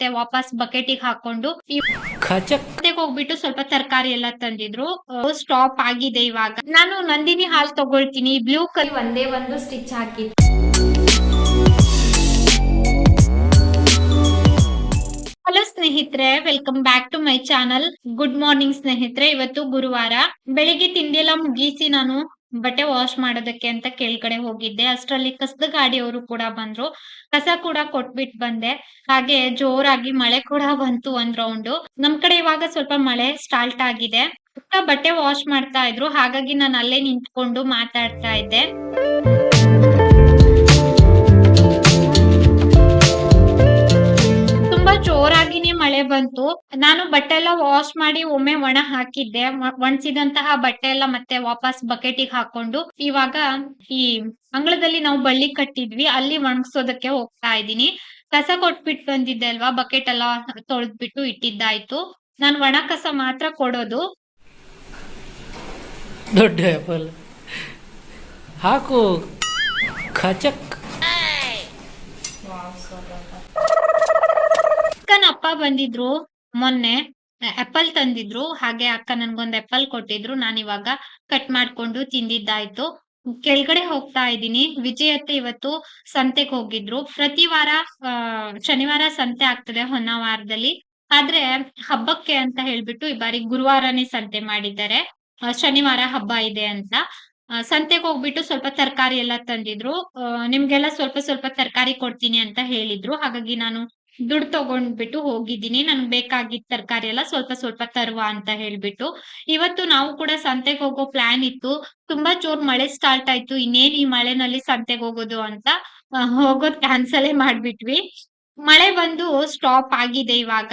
ಮತ್ತೆ ವಾಪಸ್ ಬಕೆಟಿಗೆ ಹಾಕೊಂಡು ಹೋಗ್ಬಿಟ್ಟು ಸ್ವಲ್ಪ ತರಕಾರಿ ಎಲ್ಲ ತಂದಿದ್ರು. ಸ್ಟಾಪ್ ಆಗಿದೆ ಇವಾಗ. ನಾನು ನಂದಿನಿ ಹಾಲ್ ತಗೊಳ್ತೀನಿ. ಬ್ಲೂ ಕಲರ್ ಒಂದೇ ಒಂದು ಸ್ಟಿಚ್ ಹಾಕಿ. ಹಲೋ ಸ್ನೇಹಿತರೆ welcome back to my channel good morning ಸ್ನೇಹಿತರೆ ಇವತ್ತು ಗುರುವಾರ. ಬೆಳಿಗ್ಗೆ ತಿಂಡಿ ಎಲ್ಲ ಮುಗಿಸಿ ನಾನು ಬಟ್ಟೆ ವಾಶ್ ಮಾಡೋದಕ್ಕೆ ಅಂತ ಕೆಳಗಡೆ ಹೋಗಿದ್ದೆ. ಅಷ್ಟರಲ್ಲಿ ಕಸದ ಗಾಡಿಯವರು ಕೂಡ ಬಂದ್ರು. ಕಸ ಕೂಡ ಕೊಟ್ಬಿಟ್ ಬಂದೆ. ಹಾಗೆ ಜೋರಾಗಿ ಮಳೆ ಕೂಡ ಬಂತು ಒಂದ್ ರೌಂಡ್ ನಮ್ ಕಡೆ ಇವಾಗ ಸ್ವಲ್ಪ ಮಳೆ ಸ್ಟಾರ್ಟ್ ಆಗಿದೆ. ಬಟ್ಟೆ ವಾಶ್ ಮಾಡ್ತಾ ಇದ್ರು. ಹಾಗಾಗಿ ನಾನು ಅಲ್ಲೇ ನಿಂತ್ಕೊಂಡು ಮಾತಾಡ್ತಾ ಇದ್ದೆ. ಮಳೆ ಬಂತು. ನಾನು ಬಟ್ಟೆ ಎಲ್ಲ ವಾಶ್ ಮಾಡಿ ಒಮ್ಮೆ ಒಣ ಹಾಕಿದ್ದೆ. ಒಣಸಿದಂತಹ ಬಟ್ಟೆ ಎಲ್ಲ ಮತ್ತೆ ವಾಪಸ್ ಬಕೆಟಿಗೆ ಹಾಕೊಂಡು ಇವಾಗ ಈ ಅಂಗಳದಲ್ಲಿ ನಾವು ಬಳ್ಳಿ ಕಟ್ಟಿದ್ವಿ. ಅಲ್ಲಿ ಒಣಗ್ಸೋದಕ್ಕೆ ಹೋಗ್ತಾ ಇದ್ದೀನಿ. ಕಸ ಕೊಟ್ಬಿಟ್ಟು ಬಂದಿದ್ದೆ ಅಲ್ವಾ? ಬಕೆಟ್ ಎಲ್ಲ ತೊಳೆದ್ಬಿಟ್ಟು ಇಟ್ಟಿದ್ದಾಯ್ತು. ನಾನು ಒಣ ಕಸ ಮಾತ್ರ ಕೊಡೋದು. ದೊಡ್ಡ ಹಾಕು. ಖಚಕ್ ಬಂದಿದ್ರು ಮೊನ್ನೆ ಆಪಲ್ ತಂದಿದ್ರು, ಹಾಗೆ ಅಕ್ಕ ನನ್ಗೊಂದ್ ಆಪಲ್ ಕೊಟ್ಟಿದ್ರು ನಾನ್ ಇವಾಗ ಕಟ್ ಮಾಡ್ಕೊಂಡು ತಿಂದಿದ್ದಾಯ್ತು. ಕೆಳಗಡೆ ಹೋಗ್ತಾ ಇದ್ದೀನಿ. ವಿಜಯ್ ಅತ್ತೆ ಇವತ್ತು ಸಂತೆಗೆ ಹೋಗಿದ್ರು. ಪ್ರತಿ ವಾರ ಶನಿವಾರ ಸಂತೆ ಆಗ್ತದೆ ಹೊನ್ನಾವಾರದಲ್ಲಿ ಆದ್ರೆ ಹಬ್ಬಕ್ಕೆ ಅಂತ ಹೇಳ್ಬಿಟ್ಟು ಈ ಬಾರಿ ಗುರುವಾರನೇ ಸಂತೆ ಮಾಡಿದ್ದಾರೆ. ಶನಿವಾರ ಹಬ್ಬ ಇದೆ ಅಂತ. ಸಂತೆಗೆ ಹೋಗ್ಬಿಟ್ಟು ಸ್ವಲ್ಪ ತರಕಾರಿ ಎಲ್ಲ ತಂದಿದ್ರು. ನಿಮ್ಗೆಲ್ಲ ಸ್ವಲ್ಪ ಸ್ವಲ್ಪ ತರಕಾರಿ ಕೊಡ್ತೀನಿ ಅಂತ ಹೇಳಿದ್ರು. ಹಾಗಾಗಿ ನಾನು ದುಡ್ಡು ತಗೊಂಡ್ಬಿಟ್ಟು ಹೋಗಿದ್ದೀನಿ. ನನ್ಗೆ ಬೇಕಾಗಿದ್ದ ತರಕಾರಿ ಎಲ್ಲ ಸ್ವಲ್ಪ ಸ್ವಲ್ಪ ತರುವ ಅಂತ ಹೇಳ್ಬಿಟ್ಟು. ಇವತ್ತು ನಾವು ಕೂಡ ಸಂತೆಗೆ ಹೋಗೋ ಪ್ಲಾನ್ ಇತ್ತು. ತುಂಬಾ ಜೋರ್ ಮಳೆ ಸ್ಟಾರ್ಟ್ ಆಯ್ತು. ಇನ್ನೇನ್ ಈ ಮಳೆನಲ್ಲಿ ಸಂತೆಗೆ ಹೋಗೋದು ಅಂತ ಹೋಗೋದ್ ಕ್ಯಾನ್ಸಲೇ ಮಾಡ್ಬಿಟ್ವಿ. ಮಳೆ ಬಂದು ಸ್ಟಾಪ್ ಆಗಿದೆ ಇವಾಗ.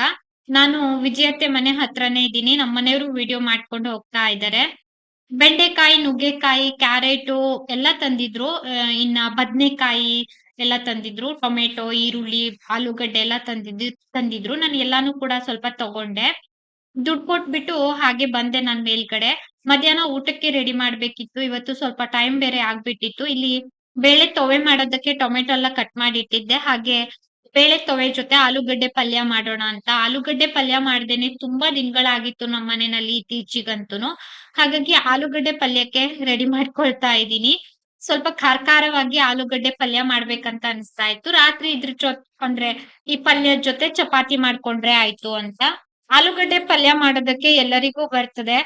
ನಾನು ವಿಜಯತ್ತೆ ಮನೆ ಹತ್ರನೇ ಇದ್ದೀನಿ. ನಮ್ಮ ಮನೆಯವರು ವಿಡಿಯೋ ಮಾಡ್ಕೊಂಡು ಹೋಗ್ತಾ ಇದ್ದಾರೆ ಬೆಂಡೆಕಾಯಿ, ನುಗ್ಗೆಕಾಯಿ, ಕ್ಯಾರೆಟು ಎಲ್ಲ ತಂದಿದ್ರು. ಇನ್ನ ಬದ್ನೆಕಾಯಿ ಎಲ್ಲ ತಂದಿದ್ರು, ಟೊಮೆಟೊ, ಈರುಳ್ಳಿ, ಆಲೂಗಡ್ಡೆ ಎಲ್ಲ ತಂದಿದ್ದು, ತಂದಿದ್ರು. ನಾನು ಎಲ್ಲಾನು ಕೂಡ ಸ್ವಲ್ಪ ತಗೊಂಡೆ. ದುಡ್ಡು ಕೊಟ್ಬಿಟ್ಟು ಹಾಗೆ ಬಂದೆ ನಾನ್ ಮೇಲ್ಗಡೆ. ಮಧ್ಯಾಹ್ನ ಊಟಕ್ಕೆ ರೆಡಿ ಮಾಡ್ಬೇಕಿತ್ತು. ಇವತ್ತು ಸ್ವಲ್ಪ ಟೈಮ್ ಬೇರೆ ಆಗ್ಬಿಟ್ಟಿತ್ತು. ಇಲ್ಲಿ ಬೇಳೆ ತೊವೆ ಮಾಡೋದಕ್ಕೆ ಟೊಮೆಟೊ ಎಲ್ಲ ಕಟ್ ಮಾಡಿ ಇಟ್ಟಿದ್ದೆ ಹಾಗೆ ಬೇಳೆ ತೊವೆ ಜೊತೆ ಆಲೂಗಡ್ಡೆ ಪಲ್ಯ ಮಾಡೋಣ ಅಂತ. ಆಲೂಗಡ್ಡೆ ಪಲ್ಯ ಮಾಡ್ದೇನೆ ತುಂಬಾ ದಿನಗಳಾಗಿತ್ತು ನಮ್ಮ ಮನೆಯಲ್ಲಿ ಇತ್ತೀಚಿಗಂತೂನು. ಹಾಗಾಗಿ ಆಲೂಗಡ್ಡೆ ಪಲ್ಯಕ್ಕೆ ರೆಡಿ ಮಾಡ್ಕೊಳ್ತಾ ಇದ್ದೀನಿ. ಸ್ವಲ್ಪ ಖಾರ ಖಾರವಾಗಿ ಆಲೂಗಡ್ಡೆ ಪಲ್ಯ ಮಾಡ್ಬೇಕಂತ ಅನಿಸ್ತಾ ಇತ್ತು. ರಾತ್ರಿ ಇದ್ರ ಜೊ, ಅಂದ್ರೆ ಈ ಪಲ್ಯದ ಜೊತೆ ಚಪಾತಿ ಮಾಡ್ಕೊಂಡ್ರೆ ಆಯ್ತು ಅಂತ. ಆಲೂಗಡ್ಡೆ ಪಲ್ಯ ಮಾಡೋದಕ್ಕೆ ಎಲ್ಲರಿಗೂ ಬರ್ತದೆ.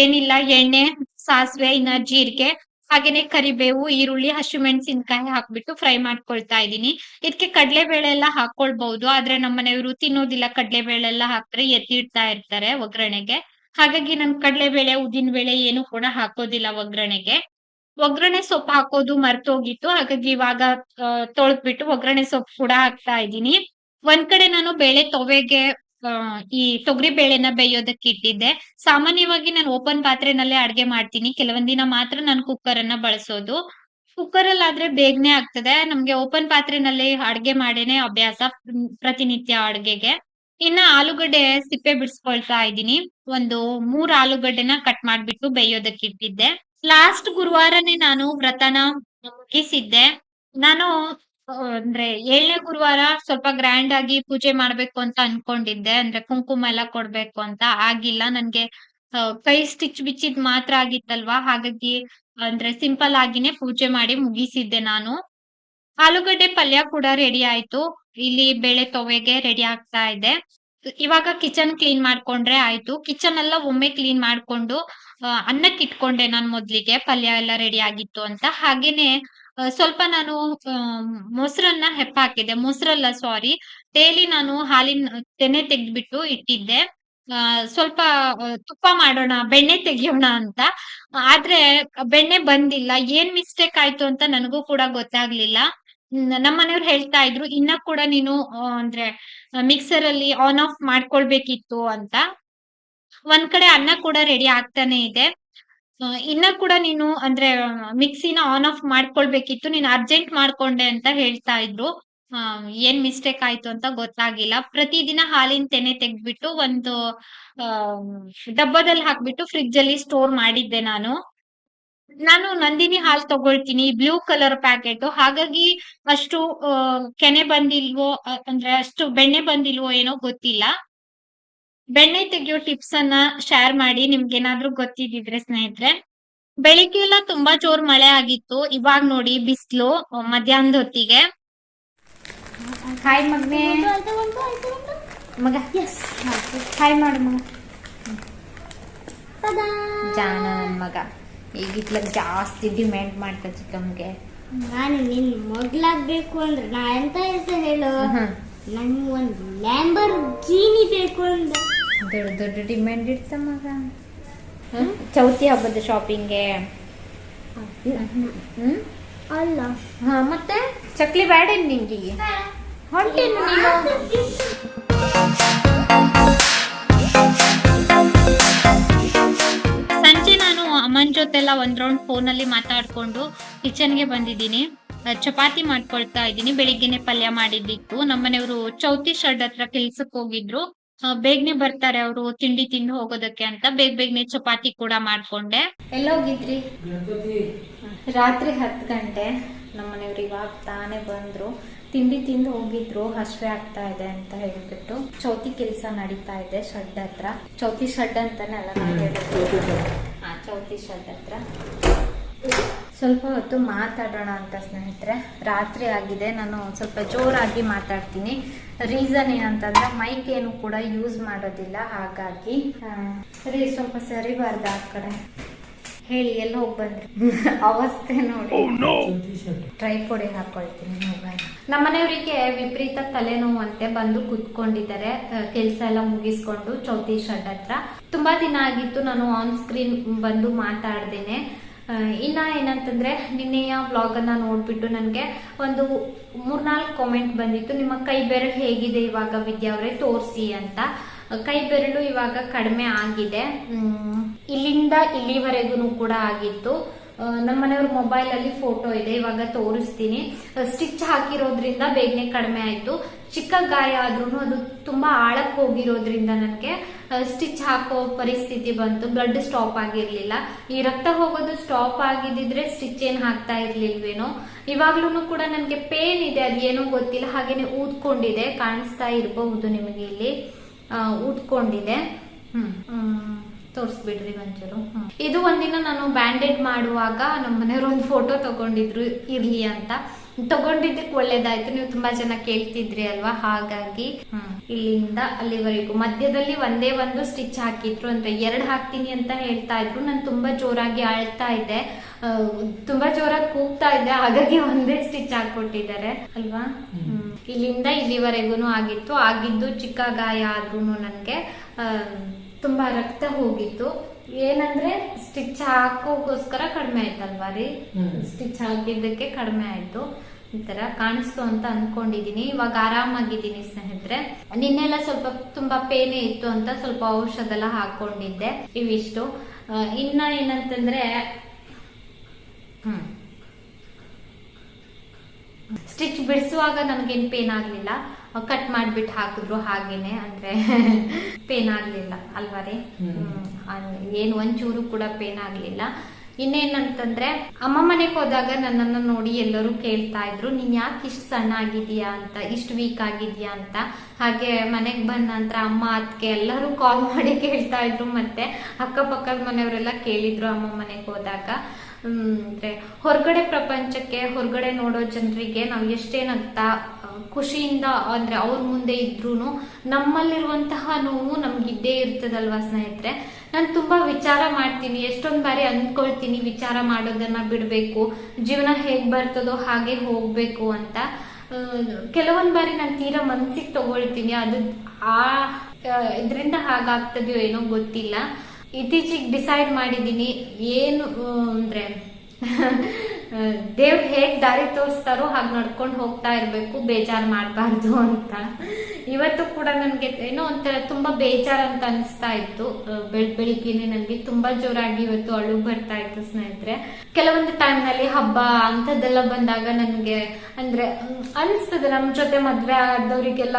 ಏನಿಲ್ಲ, ಎಣ್ಣೆ, ಸಾಸಿವೆ, ಇನ್ನ ಜೀರಿಗೆ, ಹಾಗೇನೆ ಕರಿಬೇವು, ಈರುಳ್ಳಿ, ಹಸಿಮೆಣಸಿನ್ಕಾಯಿ ಹಾಕ್ಬಿಟ್ಟು ಫ್ರೈ ಮಾಡ್ಕೊಳ್ತಾ ಇದ್ದೀನಿ. ಇದಕ್ಕೆ ಕಡಲೆಬೇಳೆ ಎಲ್ಲ ಹಾಕೊಳ್ಬಹುದು ಆದ್ರೆ ನಮ್ಮ ಮನೆಯವರು ತಿನ್ನೋದಿಲ್ಲ. ಕಡಲೆಬೇಳೆ ಎಲ್ಲ ಹಾಕ್ರೆ ಎತ್ತಿಡ್ತಾ ಇರ್ತಾರೆ ಒಗ್ಗರಣೆಗೆ. ಹಾಗಾಗಿ ನನ್ ಕಡಲೆಬೇಳೆ ಉದ್ದಿನ ಬೇಳೆ ಏನು ಕೂಡ ಹಾಕೋದಿಲ್ಲ ಒಗ್ಗರಣೆಗೆ. ಒಗ್ಗರಣೆ ಸೊಪ್ಪು ಹಾಕೋದು ಮರ್ತೋಗಿತ್ತು. ಹಾಗಾಗಿ ಇವಾಗ ತೊಳೆದ್ಬಿಟ್ಟು ಒಗ್ಗರಣೆ ಸೊಪ್ಪು ಕೂಡ ಹಾಕ್ತಾ ಇದ್ದೀನಿ. ಒಂದ್ ಕಡೆ ನಾನು ಬೇಳೆ ತೊವೆಗೆ ಈ ತೊಗರಿ ಬೇಳೆನ ಬೇಯೋದಕ್ಕೆ ಇಟ್ಟಿದ್ದೆ. ಸಾಮಾನ್ಯವಾಗಿ ನಾನು ಓಪನ್ ಪಾತ್ರೆನಲ್ಲೇ ಅಡ್ಗೆ ಮಾಡ್ತೀನಿ. ಕೆಲವೊಂದ್ ದಿನ ಮಾತ್ರ ನಾನು ಕುಕ್ಕರ್ ಅನ್ನ ಬಳಸೋದು. ಕುಕ್ಕರ್ ಆದ್ರೆ ಬೇಗನೆ ಆಗ್ತದೆ. ನಮ್ಗೆ ಓಪನ್ ಪಾತ್ರೆನಲ್ಲಿ ಅಡ್ಗೆ ಮಾಡೇನೆ ಅಭ್ಯಾಸ ಪ್ರತಿನಿತ್ಯ ಅಡ್ಗೆಗೆ. ಇನ್ನ ಆಲೂಗಡ್ಡೆ ಸಿಪ್ಪೆ ಬಿಡಿಸ್ಕೊಳ್ತಾ ಇದ್ದೀನಿ. ಒಂದು ಮೂರ್ ಆಲೂಗಡ್ಡೆನ ಕಟ್ ಮಾಡ್ಬಿಟ್ಟು ಬೇಯೋದಕ್ಕೆ ಇಟ್ಟಿದ್ದೆ. ಲಾಸ್ಟ್ ಗುರುವಾರನೇ ನಾನು ವ್ರತನ ಮುಗಿಸಿದ್ದೆ. ನಾನು ಅಂದ್ರೆ ಏಳನೇ ಗುರುವಾರ ಸ್ವಲ್ಪ ಗ್ರ್ಯಾಂಡ್ ಆಗಿ ಪೂಜೆ ಮಾಡ್ಬೇಕು ಅಂತ ಅನ್ಕೊಂಡಿದ್ದೆ. ಅಂದ್ರೆ ಕುಂಕುಮ ಎಲ್ಲ ಕೊಡ್ಬೇಕು ಅಂತ ಆಗಿಲ್ಲ. ನನ್ಗೆ ಕೈ ಸ್ಟಿಚ್ ಬಿಚ್ಚಿದ್ ಮಾತ್ರ ಆಗಿತ್ತಲ್ವಾ? ಹಾಗಾಗಿ, ಅಂದ್ರೆ ಸಿಂಪಲ್ ಆಗಿನೇ ಪೂಜೆ ಮಾಡಿ ಮುಗಿಸಿದ್ದೆ ನಾನು. ಆಲೂಗಡ್ಡೆ ಪಲ್ಯ ಕೂಡ ರೆಡಿ ಆಯ್ತು. ಇಲ್ಲಿ ಬೇಳೆ ತೊವೆಗೆ ರೆಡಿ ಆಗ್ತಾ ಇದೆ. ಇವಾಗ ಕಿಚನ್ ಕ್ಲೀನ್ ಮಾಡ್ಕೊಂಡ್ರೆ ಆಯ್ತು. ಕಿಚನ್ ಎಲ್ಲ ಒಮ್ಮೆ ಕ್ಲೀನ್ ಮಾಡ್ಕೊಂಡು ಅನ್ನಕ್ಕೆ ಇಟ್ಕೊಂಡೆ ನಾನು ಮೊದ್ಲಿಗೆ. ಪಲ್ಯ ಎಲ್ಲ ರೆಡಿ ಆಗಿತ್ತು ಅಂತ. ಹಾಗೇನೆ ಸ್ವಲ್ಪ ನಾನು ಮೊಸರನ್ನ ಹೆಪ್ಪ ಹಾಕಿದ್ದೆ ಮೊಸರಲ್ಲ ಸಾರಿ ಡೈಲಿ ನಾನು ಹಾಲಿನ, ತೆನೆ ತೆಗ್ದ್ಬಿಟ್ಟು ಇಟ್ಟಿದ್ದೆ. ಸ್ವಲ್ಪ ತುಪ್ಪ ಮಾಡೋಣ, ಬೆಣ್ಣೆ ತೆಗಿಯೋಣ ಅಂತ. ಆದ್ರೆ, ಬೆಣ್ಣೆ ಬಂದಿಲ್ಲ. ಏನ್ ಮಿಸ್ಟೇಕ್ ಆಯ್ತು ಅಂತ ನನಗೂ ಕೂಡ ಗೊತ್ತಾಗ್ಲಿಲ್ಲ. ನಮ್ಮ ಮನೆಯವ್ರು ಹೇಳ್ತಾ ಇದ್ರು, ಇನ್ನ ಕೂಡ ನೀನು ಅಂದ್ರೆ ಮಿಕ್ಸರ್ ಅಲ್ಲಿ ಆನ್ ಆಫ್ ಮಾಡ್ಕೊಳ್ಬೇಕಿತ್ತು ಅಂತ. ಒಂದ್ ಕಡೆ ಅನ್ನ ಕೂಡ ರೆಡಿ ಆಗ್ತಾನೆ ಇದೆ. ಇನ್ನ ಕೂಡ ನೀನು, ಅಂದ್ರೆ, ಮಿಕ್ಸಿನ ಆನ್ ಆಫ್ ಮಾಡ್ಕೊಳ್ಬೇಕಿತ್ತು. ನೀನು ಅರ್ಜೆಂಟ್ ಮಾಡ್ಕೊಂಡೆ ಅಂತ ಹೇಳ್ತಾ ಇದ್ರು. ಏನ್ ಮಿಸ್ಟೇಕ್ ಆಯ್ತು ಅಂತ ಗೊತ್ತಾಗಿಲ್ಲ. ಪ್ರತಿದಿನ ಹಾಲಿನ ತೆನೆ ತೆಗ್ದ್ಬಿಟ್ಟು ಒಂದು ಡಬ್ಬದಲ್ಲಿ ಹಾಕ್ಬಿಟ್ಟು ಫ್ರಿಜ್ ಅಲ್ಲಿ ಸ್ಟೋರ್ ಮಾಡಿದ್ದೆ ನಾನು. ನಾನು ನಂದಿನಿ ಹಾಲ್ ತಗೊಳ್ತೀನಿ ಬ್ಲೂ ಕಲರ್ ಪ್ಯಾಕೆಟ್ ಹಾಗಾಗಿ ಅಷ್ಟು ಕೆನೆ ಬಂದಿಲ್ವೋ ಅಂದ್ರೆ ಅಷ್ಟು ಬೆಣ್ಣೆ ಬಂದಿಲ್ವೋ ಏನೋ ಗೊತ್ತಿಲ್ಲ. ಬೆಣ್ಣೆ ತೆಗಿಯೋ ಟಿಪ್ಸ್ ಅನ್ನ ಶೇರ್ ಮಾಡಿ ನಿಮ್ಗೆ ಏನಾದ್ರೂ ಗೊತ್ತಿದ್ರೆ ಸ್ನೇಹಿತರೆ. ಬೆಳಿಗ್ಗೆ ಎಲ್ಲ ತುಂಬಾ ಜೋರ್ ಮಳೆ ಆಗಿತ್ತು. ಇವಾಗ ನೋಡಿ ಬಿಸಿಲು ಮಧ್ಯಾಹ್ನದ ಹೊತ್ತಿಗೆ. ಹಾಯ್ ಮಗನೇ. ಮಗ. ಹಾಯ್ ಮಾಡು ಮಗ. ಜಾನ ನನ್ ಈಗಿತ್ಲ ಜಾಸ್ತಿ ಡಿಮ್ಯಾಂಡ್ ಮಾಡ್ತಾ ಚಿಕ್ಕಮ್ಗೆ. ನಾನು ನಿನ್ ಮಗ್ಲಾಗ್ಬೇಕು ಅಂದ್ರೆ ನಾ ಎಂತ ಹೆಸರು ಹೇಳು? ನಂಗೆ ಒಂದು ಲ್ಯಾಂಬರ್ ಜೀನಿ ಬೇಕು ಅಂದ್ರೆ ದೊಡ್ಡ ದೊಡ್ಡ ಡಿಮ್ಯಾಂಡ್ ಇಡ್ತ ಮಗ. ಚೌತಿ ಹಬ್ಬದ ಶಾಪಿಂಗ್ಗೆ ಅಲ್ಲ. ಹಾ ಮತ್ತೆ? ಚಕ್ಲಿ ಬೇಡ ನಿಂಗೆ? ಹೊಂಟೇನು ನೀನು? ಅಮ್ಮನ ಜೊತೆಲ್ಲ ಒಂದ್ ರೌಂಡ್ ಫೋನ್ ಅಲ್ಲಿ ಮಾತಾಡ್ಕೊಂಡು ಕಿಚನ್ಗೆ ಬಂದಿದ್ದೀನಿ. ಚಪಾತಿ ಮಾಡ್ಕೊಳ್ತಾ ಇದ್ದೀನಿ. ಬೆಳಿಗ್ಗೆನೆ ಪಲ್ಯ ಮಾಡಿದ್ದಿತ್ತು. ನಮ್ಮನೆಯವರು ಚೌತಿ ಶೆಡ್ ಹತ್ರ ಕೆಲ್ಸಕ್ಕೆ ಹೋಗಿದ್ರು. ಬೇಗನೆ ಬರ್ತಾರೆ ಅವರು ತಿಂಡಿ ತಿಂದು ಹೋಗೋದಕ್ಕೆ ಅಂತ. ಬೇಗ ಬೇಗನೆ ಚಪಾತಿ ಕೂಡ ಮಾಡ್ಕೊಂಡೆ. ಎಲ್ಲೋಗಿದ್ರಿ? ರಾತ್ರಿ ಹತ್ತು ಗಂಟೆ ನಮ್ಮನೆಯವ್ರು ಇವಾಗ ತಾನೇ ಬಂದ್ರು. ತಿಂಡಿ ತಿಂದು ಹೋಗಿದ್ರು. ಹಸಿವೆ ಆಗ್ತಾ ಇದೆ ಅಂತ ಹೇಳ್ಬಿಟ್ಟು. ಚೌತಿ ಕೆಲಸ ನಡೀತಾ ಇದೆ ಶೆಡ್ ಹತ್ರ. ಚೌತಿ ಶೆಡ್ ಅಂತಾನೆ ಅಲ್ಲ ಶೆಡ್ ಹತ್ರ. ಸ್ವಲ್ಪ ಹೊತ್ತು ಮಾತಾಡೋಣ ಅಂತ ಸ್ನೇಹಿತರೆ. ರಾತ್ರಿ ಆಗಿದೆ, ನಾನು ಸ್ವಲ್ಪ ಜೋರಾಗಿ ಮಾತಾಡ್ತೀನಿ. ರೀಸನ್ ಏನಂತಂದ್ರೆ ಮೈಕ್ ಏನು ಕೂಡ ಯೂಸ್ ಮಾಡೋದಿಲ್ಲ, ಹಾಗಾಗಿ ಸರಿ, ಸ್ವಲ್ಪ ಸರಿಬಾರ್ದು ಆ ಕಡೆ. ಹೇಳಿ ಎಲ್ಲ ಹೋಗಿ ಬಂದ್ರಿ ಅವಸ್ಥೆ ನೋಡಿ. ಟ್ರೈ ಕೊಡಿ ಹಾಕೊಳ್ತೀನಿ ಮೊಬೈಲ್ ನಮ್ಮನೆಯವರಿಗೆ ವಿಪರೀತ ತಲೆನೋವು ಅಂತೆ ಬಂದು ಕುತ್ಕೊಂಡಿದ್ದಾರೆ. ಕೆಲಸ ಎಲ್ಲ ಮುಗಿಸ್ಕೊಂಡು ಚೌತಿ ಶೆಡ್ ಹತ್ರ. ತುಂಬಾ ದಿನ ಆಗಿತ್ತು ನಾನು ಆನ್ ಸ್ಕ್ರೀನ್ ಬಂದು ಮಾತಾಡ್ದೇನೆ. ಇನ್ನ ಏನಂತಂದ್ರೆ ನಿನ್ನೆಯ ಬ್ಲಾಗ್ ಅನ್ನ ನೋಡ್ಬಿಟ್ಟು ನನಗೆ ಒಂದು ಮೂರ್ನಾಲ್ಕು ಕಾಮೆಂಟ್ ಬಂದಿತ್ತು. ನಿಮ್ಮ ಕೈ ಬೆರಳು ಹೇಗಿದೆ ಇವಾಗ ವಿದ್ಯಾ ಅವರೇ? ತೋರಿಸಿ ಅಂತ. ಕೈ ಬೆರಳು ಇವಾಗ ಕಡಿಮೆ ಆಗಿದೆ. ಇಲ್ಲಿಂದ ಇಲ್ಲಿವರೆಗೂ ಕೂಡ ಆಗಿತ್ತು. ನಮ್ಮ ಮನೆಯವ್ರ ಮೊಬೈಲ್ ಅಲ್ಲಿ ಫೋಟೋ ಇದೆ, ಇವಾಗ ತೋರಿಸ್ತೀನಿ. ಸ್ಟಿಚ್ ಹಾಕಿರೋದ್ರಿಂದ ಬೇಗನೆ ಕಡಿಮೆ ಆಯ್ತು. ಚಿಕ್ಕ ಗಾಯ ಆದ್ರೂ ಅದು ತುಂಬಾ ಆಳಕ್ಕೆ ಹೋಗಿರೋದ್ರಿಂದ ನನಗೆ ಸ್ಟಿಚ್ ಹಾಕೋ ಪರಿಸ್ಥಿತಿ ಬಂತು. ಬ್ಲಡ್ ಸ್ಟಾಪ್ ಆಗಿರ್ಲಿಲ್ಲ. ಈ ರಕ್ತ ಹೋಗೋದು ಸ್ಟಾಪ್ ಆಗಿದ್ದಿದ್ರೆ ಸ್ಟಿಚ್ ಏನ್ ಹಾಕ್ತಾ ಇರ್ಲಿಲ್ವೇನೋ. ಇವಾಗ್ಲೂ ಕೂಡ ನನಗೆ ಪೇನ್ ಇದೆ, ಅದೇನೋ ಗೊತ್ತಿಲ್ಲ. ಹಾಗೇನೆ ಊದ್ಕೊಂಡಿದೆ, ಕಾಣಿಸ್ತಾ ಇರಬಹುದು ನಿಮಗೆ ಇಲ್ಲಿ. ಊದ್ಕೊಂಡಿದೆ. ಹ್ಮ್. ತೋರಿಸ್ಬಿಡ್ರಿ ಒಂಚೂರು ಇದು ಒಂದಿನ ನಾನು ಬ್ಯಾಂಡೇಡ್ ಮಾಡುವಾಗ ನಮ್ಮ ಮನೆಯವರು ಒಂದು ಫೋಟೋ ತಗೊಂಡಿದ್ರು ಇರ್ಲಿ ಅಂತ. ತಗೊಂಡಿದ್ದಕ್ಕೆ ಒಳ್ಳೇದಾಯ್ತು. ನೀವು ತುಂಬಾ ಜನ ಕೇಳ್ತಿದ್ರಿ ಅಲ್ವಾ? ಹಾಗಾಗಿ ಇಲ್ಲಿಂದ ಅಲ್ಲಿವರೆಗೂ. ಮಧ್ಯದಲ್ಲಿ ಒಂದೇ ಒಂದು ಸ್ಟಿಚ್ ಹಾಕಿದ್ರು ಅಂದ್ರೆ ಎರಡು ಹಾಕ್ತೀನಿ ಅಂತ ಹೇಳ್ತಾ ಇದ್ರು. ನಾನು ತುಂಬಾ ಜೋರಾಗಿ ಅಳ್ತಾ ಇದ್ದೆ. ತುಂಬಾ ಜೋರಾಗಿ ಕೂಗ್ತಾ ಇದ್ದೆ. ಹಾಗಾಗಿ ಒಂದೇ ಸ್ಟಿಚ್ ಹಾಕೊಟ್ಟಿದ್ದಾರೆ ಅಲ್ವಾ? ಇಲ್ಲಿಂದ ಇಲ್ಲಿವರೆಗೂ ಆಗಿತ್ತು. ಆಗಿದ್ದು ಚಿಕ್ಕ ಗಾಯ ಆದ್ರೂ ನನಗೆ. ತುಂಬಾ ರಕ್ತ ಹೋಗಿತ್ತು. ಏನಂದ್ರೆ ಸ್ಟಿಚ್ ಹಾಕೋಕೋಸ್ಕರ ಕಡಿಮೆ ಆಯ್ತಲ್ವಾ ರೀ? ಸ್ಟಿಚ್ ಹಾಕಿದ್ದಕ್ಕೆ ಕಡಿಮೆ ಆಯ್ತು. ಈ ತರ ಕಾಣಿಸ್ತು ಅಂತ ಅನ್ಕೊಂಡಿದೀನಿ. ಇವಾಗ ಆರಾಮಾಗಿದ್ದೀನಿ ಸ್ನೇಹಿತರೆ. ನಿನ್ನೆಲ್ಲ ಸ್ವಲ್ಪ ತುಂಬಾ ಪೇನೆ ಇತ್ತು ಅಂತ ಸ್ವಲ್ಪ ಔಷಧ ಎಲ್ಲ ಹಾಕೊಂಡಿದ್ದೆ. ಇವಿಷ್ಟು. ಇನ್ನ ಏನಂತಂದ್ರೆ ಹ್ಮ್. ಸ್ಟಿಚ್ ಬಿಡಿಸುವಾಗ ನನ್ಗೇನ್ ಪೇನ್ ಆಗ್ಲಿಲ್ಲ. ಕಟ್ ಮಾಡ್ಬಿಟ್ಟು ಹಾಕಿದ್ರು ಹಾಗೇನೆ ಅಂದ್ರೆ ಪೇನ್ ಆಗ್ಲಿಲ್ಲ ಅಲ್ವಾ ರೀ? ಏನ್ ಒಂಚೂರು ಕೂಡ ಪೇನ್ ಆಗ್ಲಿಲ್ಲ. ಇನ್ನೇನಂತಂದ್ರೆ ಅಮ್ಮ ಮನೆಗೆ ಹೋದಾಗ ನನ್ನನ್ನ ನೋಡಿ ಎಲ್ಲರೂ ಕೇಳ್ತಾ ಇದ್ರು ನೀನ್ ಯಾಕೆ ಇಷ್ಟು ಸಣ್ಣ ಆಗಿದೀಯಾ ಅಂತ ಇಷ್ಟು ವೀಕ್ ಆಗಿದ್ಯಾ ಅಂತ? ಹಾಗೆ ಮನೆಗೆ ಬಂದ ನಂತರ ಅಮ್ಮ ಅದಕ್ಕೆ ಎಲ್ಲರೂ ಕಾಲ್ ಮಾಡಿ ಕೇಳ್ತಾ ಇದ್ರು. ಮತ್ತೆ ಅಕ್ಕಪಕ್ಕದ ಮನೆಯವರೆಲ್ಲ ಕೇಳಿದ್ರು ಅಮ್ಮ ಮನೆಗೆ ಹೋದಾಗ. ಹ್ಮ್, ಅಂದ್ರೆ ಹೊರಗಡೆ ಪ್ರಪಂಚಕ್ಕೆ ಹೊರಗಡೆ ನೋಡೋ ಜನರಿಗೆ ನಾವು ಎಷ್ಟೇನಂತ ಖುಷಿಯಿಂದ, ಅಂದ್ರೆ ಅವ್ರ ಮುಂದೆ ಇದ್ರೂ ನಮ್ಮಲ್ಲಿರುವಂತಹ ನೋವು ನಮ್ಗಿದ್ದೇ ಇರ್ತದಲ್ವಾ ಸ್ನೇಹಿತರೆ? ನಾನು ತುಂಬಾ ವಿಚಾರ ಮಾಡ್ತೀನಿ, ಎಷ್ಟೊಂದ್ ಬಾರಿ ಅಂದ್ಕೊಳ್ತೀನಿ ವಿಚಾರ ಮಾಡೋದನ್ನ ಬಿಡ್ಬೇಕು, ಜೀವನ ಹೇಗ್ ಬರ್ತದೋ ಹಾಗೆ ಹೋಗ್ಬೇಕು ಅಂತ. ಕೆಲವೊಂದು ಬಾರಿ ನಾನು ತೀರಾ ಮನ್ಸಿಗೆ ತಗೊಳ್ತೀನಿ, ಅದು ಆ ಇದರಿಂದ ಹಾಗಾಗ್ತದೆಯೋ ಏನೋ ಗೊತ್ತಿಲ್ಲ. ಇತ್ತೀಚೆಗೆ ಡಿಸೈಡ್ ಮಾಡಿದ್ದೀನಿ ಏನು ಅಂದ್ರೆ ದೇವ್ರು ಹೇಗ್ ದಾರಿ ತೋರಿಸ್ತಾರೋ ಹಾಗೆ ನಡ್ಕೊಂಡು ಹೋಗ್ತಾ ಇರ್ಬೇಕು, ಬೇಜಾರ್ ಮಾಡಬಾರ್ದು ಅಂತ. ಇವತ್ತು ಕೂಡ ನನಗೆ ಏನೋ ಒಂಥರ ತುಂಬಾ ಬೇಜಾರ್ ಅಂತ ಅನಿಸ್ತಾ ಇತ್ತು. ಬೆಳ್, ಬೆಳಿಗ್ಗೆನೆ ನನಗೆ ತುಂಬಾ ಜೋರಾಗಿ ಇವತ್ತು ಅಳು ಬರ್ತಾ ಇತ್ತು ಸ್ನೇಹಿತರೆ. ಕೆಲವೊಂದು ಟೈಮ್ನಲ್ಲಿ ಹಬ್ಬ ಅಂಥದ್ದೆಲ್ಲ ಬಂದಾಗ ನನಗೆ ಅಂದ್ರೆ ಅನಿಸ್ತದೆ. ನಮ್ಮ ಜೊತೆ ಮದ್ವೆ ಆದವರಿಗೆಲ್ಲ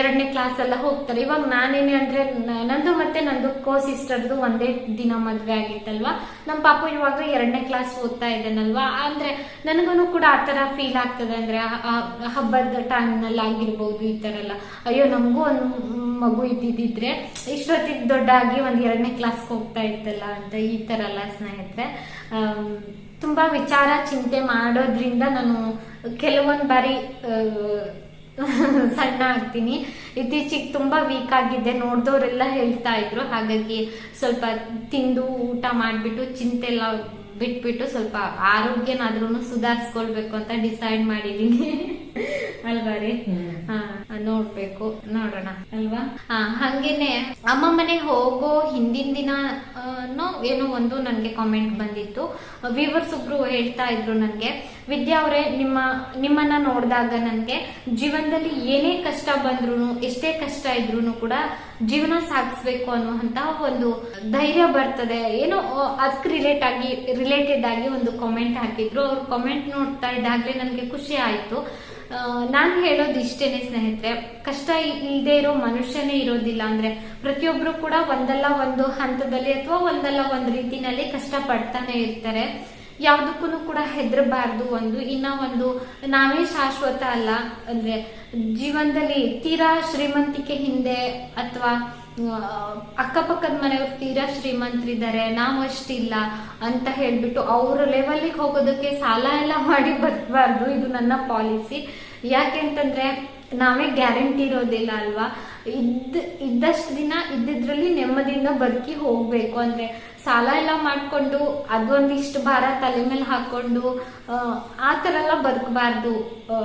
ಎರಡನೇ ಕ್ಲಾಸ್ ಎಲ್ಲ ಹೋಗ್ತಾರೆ. ಇವಾಗ ನಾನೇನೆ ಅಂದ್ರೆ ನಂದು ಮತ್ತೆ ನಂದು ಕೋ ಸಿಸ್ಟರ್ದು ಒಂದೇ ದಿನ ಮದ್ವೆ ಆಗಿತ್ತಲ್ವಾ? ನಮ್ಮ ಪಾಪು ಇವಾಗ ಎರಡನೇ ಕ್ಲಾಸ್ ಓದ್ತಾ ಇದ್ದಾನಲ್ವಾ ಅಂದ್ರೆ ನನಗೂ ಕೂಡ ಆ ತರ ಫೀಲ್ ಆಗ್ತದೆ. ಅಂದ್ರೆ ಹಬ್ಬದ ಟೈಮ್ನಲ್ಲಿ ಆಗಿರ್ಬೋದು ಈ ತರ ಎಲ್ಲ. ಅಯ್ಯೋ, ನಮಗೂ ಒಂದು ಮಗು ಇದ್ದಿದ್ರೆ ಇಷ್ಟೊತ್ತಿಗೆ ದೊಡ್ಡಾಗಿ ಒಂದ್ ಎರಡನೇ ಕ್ಲಾಸ್ ಹೋಗ್ತಾ ಇತ್ತಲ್ಲ ಅಂತ ಈ ತರ ಎಲ್ಲ ಸ್ನೇಹಿತರೆ. ತುಂಬಾ ವಿಚಾರ, ಚಿಂತೆ ಮಾಡೋದ್ರಿಂದ ನಾನು ಕೆಲವೊಂದ್ ಬಾರಿ ಸಣ್ಣ ಆಗ್ತೀನಿ. ಇತ್ತೀಚೆಗೆ ತುಂಬಾ ವೀಕ್ ಆಗಿದ್ದೆ. ನೋಡಿದವ್ರೆಲ್ಲ ಹೇಳ್ತಾ ಇದ್ರು. ಹಾಗಾಗಿ ಸ್ವಲ್ಪ ತಿಂದು ಊಟ ಮಾಡಿಬಿಟ್ಟು ಚಿಂತೆ ಎಲ್ಲ ಬಿಟ್ಬಿಟ್ಟು ಸ್ವಲ್ಪ ಆರೋಗ್ಯನಾದ್ರೂ ಸುಧಾರಿಸ್ಕೊಳ್ಬೇಕು ಅಂತ ಡಿಸೈಡ್ ಮಾಡಿದೀನಿ. ಅಲ್ವಾ ರೀ? ಹಾ ನೋಡ್ಬೇಕು ನೋಡೋಣ ಅಲ್ವಾ? ಹಾ ಹಂಗೇನೆ ಅಮ್ಮ ಮನೆ ಹೋಗೋ ಹಿಂದಿನ ದಿನ ಏನೋ ಒಂದು ನನ್ಗೆ ಕಾಮೆಂಟ್ ಬಂದಿತ್ತು. ವ್ಯೂವರ್ಸ್ ಒಬ್ರು ಹೇಳ್ತಾ ಇದ್ರು ನನ್ಗೆ ವಿದ್ಯಾ ಅವರೇ, ನಿಮ್ಮ, ನಿಮ್ಮನ್ನ ನೋಡಿದಾಗ ನನಗೆ ಜೀವನದಲ್ಲಿ ಏನೇ ಕಷ್ಟ ಬಂದ್ರು ಎಷ್ಟೇ ಕಷ್ಟ ಇದ್ರು ಕೂಡ ಜೀವನ ಸಾಗಿಸ್ಬೇಕು ಅನ್ನುವಂತ ಒಂದು ಧೈರ್ಯ ಬರ್ತದೆ. ಏನೋ ಅದಕ್ಕೆ ರಿಲೇಟ್ ಆಗಿ ರಿಲೇಟೆಡ್ ಆಗಿ ಒಂದು ಕಾಮೆಂಟ್ ಹಾಕಿದ್ರು. ಅವ್ರ ಕಾಮೆಂಟ್ ನೋಡ್ತಾ ಇದ್ದಾಗಲೇ ನನಗೆ ಖುಷಿ ಆಯ್ತು. ನಾನು ಹೇಳೋದು ಇಷ್ಟೇನೆ ಸ್ನೇಹಿತರೆ, ಕಷ್ಟ ಇಲ್ಲದೆ ಇರೋ ಮನುಷ್ಯನೇ ಇರೋದಿಲ್ಲ ಅಂದ್ರೆ ಪ್ರತಿಯೊಬ್ರು ಕೂಡ ಒಂದಲ್ಲ ಒಂದು ಹಂತದಲ್ಲಿ ಅಥವಾ ಒಂದಲ್ಲ ಒಂದು ರೀತಿನಲ್ಲಿ ಕಷ್ಟ ಪಡ್ತಾನೆ ಇರ್ತಾರೆ. ಯಾವ್ದಕ್ಕೂ ಕೂಡ ಹೆದರಬಾರ್ದು ಒಂದು, ಇನ್ನ ಒಂದು, ನಾವೇ ಶಾಶ್ವತ ಅಲ್ಲ. ಅಂದ್ರೆ ಜೀವನದಲ್ಲಿ ತೀರಾ ಶ್ರೀಮಂತಿಕೆ ಹಿಂದೆ ಅಥವಾ ಅಕ್ಕಪಕ್ಕದ ಮನೆಯವ್ರು ತೀರಾ ಶ್ರೀಮಂತರಿದ್ದಾರೆ, ನಾವು ಅಷ್ಟಿಲ್ಲ ಅಂತ ಹೇಳ್ಬಿಟ್ಟು ಅವ್ರ ಲೆವೆಲ್ಗೆ ಹೋಗೋದಕ್ಕೆ ಸಾಲ ಎಲ್ಲ ಮಾಡಿ ಬರ್ಬಾರ್ದು, ಇದು ನನ್ನ ಪಾಲಿಸಿ ಯಾಕೆಂತಂದ್ರೆ ನಾವೇ ಗ್ಯಾರಂಟಿ ಇರೋದಿಲ್ಲ ಅಲ್ವಾ? ಇದ್ದ ಇದ್ದಷ್ಟು ದಿನ ಇದ್ದಿದ್ರಲ್ಲಿ ನೆಮ್ಮದಿಯಿಂದ ಬದುಕಿ ಹೋಗ್ಬೇಕು. ಅಂದ್ರೆ ಸಾಲ ಎಲ್ಲ ಮಾಡ್ಕೊಂಡು ಅದೊಂದಿಷ್ಟು ಭಾರ ತಲೆ ಮೇಲೆ ಹಾಕೊಂಡು ಆ, ತರ ಥರ ಎಲ್ಲ ಬದುಕಬಾರ್ದು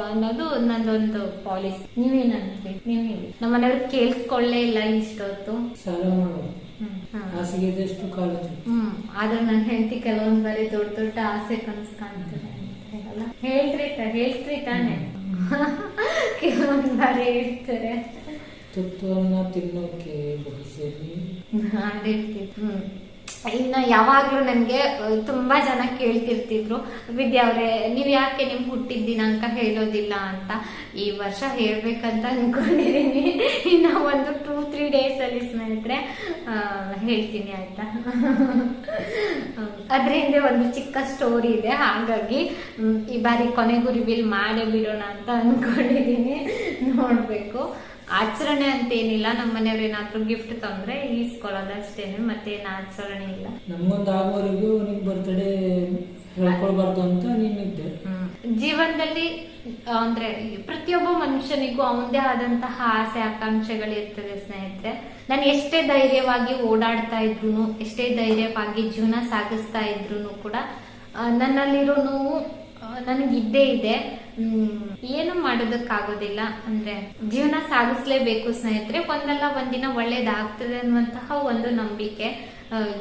ಅನ್ನೋದು ನಂದೊಂದು ಪಾಲಿಸಿ. ನೀವೇನಂತೀರಿ ನೀವ್ ಹೇಳಿ. ನಮ್ಮನೆಯವ್ರು ಕೇಳಿಸ್ಕೊಳ್ಳೇ ಇಲ್ಲ ಇಷ್ಟೊತ್ತು ಸಾಲ ಹ್ಮ್ ಆದ್ರೆ ನನ್ನ ಹೆಂಡತಿ ಕೆಲವೊಂದ್ ಬಾರಿ ದೊಡ್ಡ ದೊಡ್ಡ ಆಸೆ ಕನ್ಸು ಕಾಣ್ತಾರೆ ಅಂತ ಹೇಳ್ರಿ ತ ಹೇಳ್ರಿ ತಾನೆ. ಕೆಲವೊಂದ್ ಬಾರಿ ಹೇಳ್ತಾರೆ. ತುತ್ತವನ್ನು ತಿನ್ನೋಕೆ ಬಯಸಿದ್ವಿ ಹ್ಮ್. ಇನ್ನ ಯಾವಾಗ್ಲೂ ನನ್ಗೆ ತುಂಬಾ ಜನ ಕೇಳ್ತಿರ್ತಿದ್ರು, ವಿದ್ಯಾ ಅವರೇ, ನೀವ್ ಯಾಕೆ ನಿಮ್ ಹುಟ್ಟಿದ ದಿನಾಂಕ ಹೇಳೋದಿಲ್ಲ ಅಂತ? ಈ ವರ್ಷ ಹೇಳ್ಬೇಕಂತ ಅನ್ಕೊಂಡಿದೀನಿ. ಇನ್ನ ಒಂದು ಟೂ ತ್ರೀ ಡೇಸ್ ಅಲ್ಲಿ ಸ್ನೇಹಿತರೆ ಹೇಳ್ತೀನಿ ಆಯ್ತಾ? ಅದ್ರ ಹಿಂದೆ ಒಂದು ಚಿಕ್ಕ ಸ್ಟೋರಿ ಇದೆ. ಹಾಗಾಗಿ ಈ ಬಾರಿ ಕೊನೆಗೂ ರಿವೀಲ್ ಮಾಡೇ ಬಿಡೋಣ ಅಂತ ಅನ್ಕೊಂಡಿದೀನಿ. ನೋಡ್ಬೇಕು. ಆಚರಣೆ ಅಂತ ಏನಿಲ್ಲ ನಮ್ಮ ಮನೆಯವ್ರು ಏನಾದ್ರು ಗಿಫ್ಟ್ ತಂದ್ರೆ ಈಸ್ಕೊಳ್ಳೋದಷ್ಟೇನೆ ಮತ್ತೇನು ಆಚರಣೆ ಇಲ್ಲ. ನಮ್ಗೊಂದು ಆಗೋವರೆಗೂ ನಿನ್ ಬರ್ತಡೇ ಹೇಳ್ಕೊಳ್ಬಾರ್ದು ಅಂತ ನೀನಿದ್ದೆ. ಜೀವನದಲ್ಲಿ ಅಂದ್ರೆ ಪ್ರತಿಯೊಬ್ಬ ಮನುಷ್ಯನಿಗೂ ಅವನದೇ ಆದಂತಹ ಆಸೆ ಆಕಾಂಕ್ಷೆಗಳು ಇರ್ತದೆ ಸ್ನೇಹಿತರೆ. ನಾನು ಎಷ್ಟೇ ಧೈರ್ಯವಾಗಿ ಓಡಾಡ್ತಾ ಇದ್ರು ಎಷ್ಟೇ ಧೈರ್ಯವಾಗಿ ಜೀವನ ಸಾಗಿಸ್ತಾ ಇದ್ರು ಕೂಡ ನನ್ನಲ್ಲಿರೋ ನೋವು ನನಗಿದ್ದೇ ಇದೆ. ಏನು ಮಾಡೋದಕ್ಕಾಗೋದಿಲ್ಲ. ಅಂದ್ರೆ ಜೀವನ ಸಾಗಿಸ್ಲೇಬೇಕು ಸ್ನೇಹಿತರೆ. ಒಂದಲ್ಲ ಒಂದಿನ ಒಳ್ಳೇದಾಗ್ತದೆ ಅನ್ನುವಂತಹ ಒಂದು ನಂಬಿಕೆ.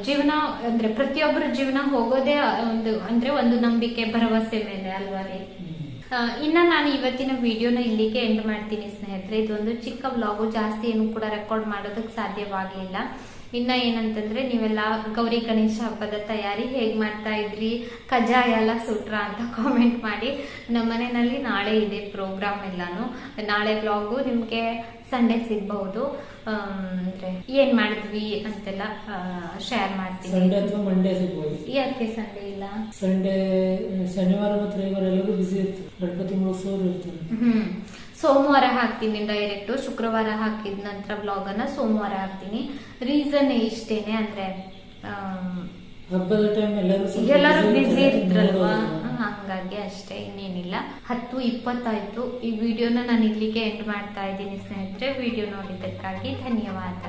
ಜೀವನ ಅಂದ್ರೆ ಪ್ರತಿಯೊಬ್ಬರ ಜೀವನ ಹೋಗೋದೇ ಒಂದು, ಅಂದ್ರೆ ಒಂದು ನಂಬಿಕೆ, ಭರವಸೆ ಮೇಲೆ ಅಲ್ವಾ ರೀ? ಇನ್ನ ನಾನು ಇವತ್ತಿನ ವಿಡಿಯೋನ ಇಲ್ಲಿಗೆ ಎಂಡ್ ಮಾಡ್ತೀನಿ ಸ್ನೇಹಿತರೆ. ಇದೊಂದು ಚಿಕ್ಕ ವ್ಲಾಗು ಜಾಸ್ತಿ ಏನು ಕೂಡ ರೆಕಾರ್ಡ್ ಮಾಡೋದಕ್ಕೆ ಸಾಧ್ಯವಾಗಲಿಲ್ಲ. ಇನ್ನ ಏನಂತಂದ್ರೆ ನೀವೆಲ್ಲ ಗೌರಿ ಗಣೇಶ ಹಬ್ಬದ ತಯಾರಿ ಹೇಗ್ ಮಾಡ್ತಾ ಇದ್ರಿ? ಕಜಾಯ ಎಲ್ಲ ಸುಟ್ರ ಅಂತ ಕಾಮೆಂಟ್ ಮಾಡಿ. ನಮ್ಮ ಮನೆಯಲ್ಲಿ ನಾಳೆ ಇದೆ ಪ್ರೋಗ್ರಾಮ್ ಎಲ್ಲಾನು. ನಾಳೆ ಬ್ಲಾಗ್ ನಿಮ್ಗೆ ಸಂಡೇ ಸಿಗ್ಬಹುದು. ಅಂದ್ರೆ ಏನ್ ಮಾಡಿದ್ವಿ ಅಂತೆಲ್ಲ ಶೇರ್ ಮಾಡ್ತೀವಿ ಸಂಡೇ ಅಥವಾ ಮಂಡೇ ಸಿಗ್ಬೋದು. ಯಾಕೆ ಸಂಡೇ ಇಲ್ಲ? ಸಂಡೇ ಶನಿವಾರ ಮತ್ತು ರವಿವಾರ ಎಲ್ಲರೂ ಬಿಸಿ ಇರ್ತದೆ ಗಣಪತಿ ಮಹೋತ್ಸವ ಇರ್ತದೆ. ಹ್ಮ್. ಸೋಮವಾರ ಹಾಕ್ತೀನಿ ಡೈರೆಕ್ಟ್ ಶುಕ್ರವಾರ ಹಾಕಿದ ನಂತರ ಬ್ಲಾಗ್ ಅನ್ನ ಸೋಮವಾರ ಹಾಕ್ತೀನಿ. ರೀಸನ್ ಇಷ್ಟೇನೆ ಅಂದ್ರೆ ಎಲ್ಲರೂ ಇರ್ತಾರೆ. ಇರ್ತಾರಲ್ವಾ ಹಂಗಾಗಿ ಅಷ್ಟೇ ಇನ್ನೇನಿಲ್ಲ. ಹತ್ತು ಇಪ್ಪತ್ತಾಯ್ತು. ಈ ವಿಡಿಯೋನ ನಾನು ಇಲ್ಲಿಗೆ ಎಂಡ್ ಮಾಡ್ತಾ ಇದ್ದೀನಿ ಸ್ನೇಹಿತರೆ. ವಿಡಿಯೋ ನೋಡಿದ್ದಕ್ಕಾಗಿ ಧನ್ಯವಾದ.